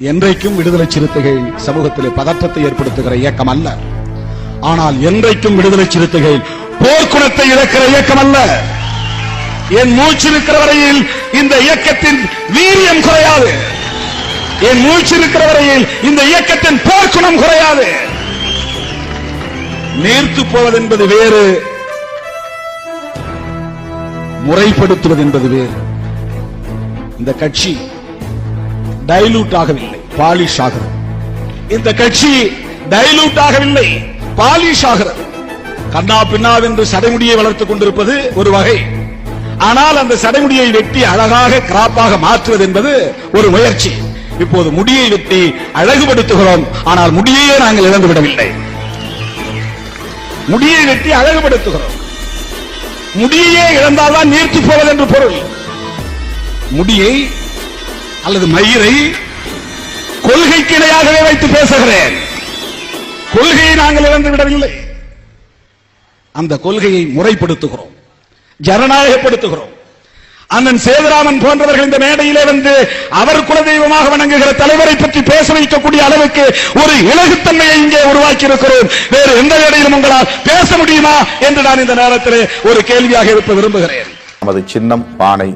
என்றைக்கும் விடுதலை சிறுத்தைகள் சமூகத்தில் பதற்றத்தை ஏற்படுத்துகிற இயக்கம் அல்ல. ஆனால் என்றைக்கும் விடுதலை சிறுத்தைகள் போர்க்குணத்தை இழக்கிற இயக்கம் அல்ல. என் மூச்சு இருக்கிற வரையில் இந்த இயக்கத்தின் வீரியம் குறையாது. என் மூச்சு இருக்கிற வரையில் இந்த இயக்கத்தின் போர்க்குணம் குறையாது. நேர்த்து போவது என்பது வேறு முறைப்படுத்துவது என்பது வேறு. இந்த கட்சி டைலூட் ஆகவில்லை பாலிஷ் ஆகிறது இந்த கட்சி டைலூட் ஆகவில்லை பாலிஷ் ஆகிறது கண்ணா பின்னாவென்று சடைமுடியை வளர்த்துக் கொண்டிருப்பது ஒரு வகை. ஆனால் அந்த சடைமுடியை வெட்டி அழகாக கிராப்பாக மாற்றுவது என்பது ஒரு முயற்சி. இப்போது முடியை வெட்டி அழகுபடுத்துகிறோம். ஆனால் முடியையே நாங்கள் இழந்து விடவில்லை. முடியை வெட்டி அழகுபடுத்துகிறோம். முடியையே இழந்தால்தான் நீர்த்து போவது என்று பொருள். முடியை அல்லது மயிரை கொள்கைக்கு இணையாகவே வைத்து பேசுகிறேன். கொள்கையை நாங்கள் இழந்து விடவில்லை. அந்த கொள்கையை முறைப்படுத்துகிறோம். ஜனநாயகப்படுத்துகிறோம். அண்ணன் சேதுராமன் போன்றவர்கள் இந்த மேடையிலே வந்து அவர் குலதெய்வமாக வணங்குகிற தலைவரை பற்றி பேச வைக்கக்கூடிய அளவுக்கு ஒரு இலகுத்தன்மையை இங்கே உருவாக்கி இருக்கிறோம் வேறு எந்த இடையிலும் உங்களால் பேச முடியுமா? என்று நான் இந்த நேரத்தில் ஒரு கேள்வியாக இருப்ப விரும்புகிறேன். நமது சின்னம் பானை.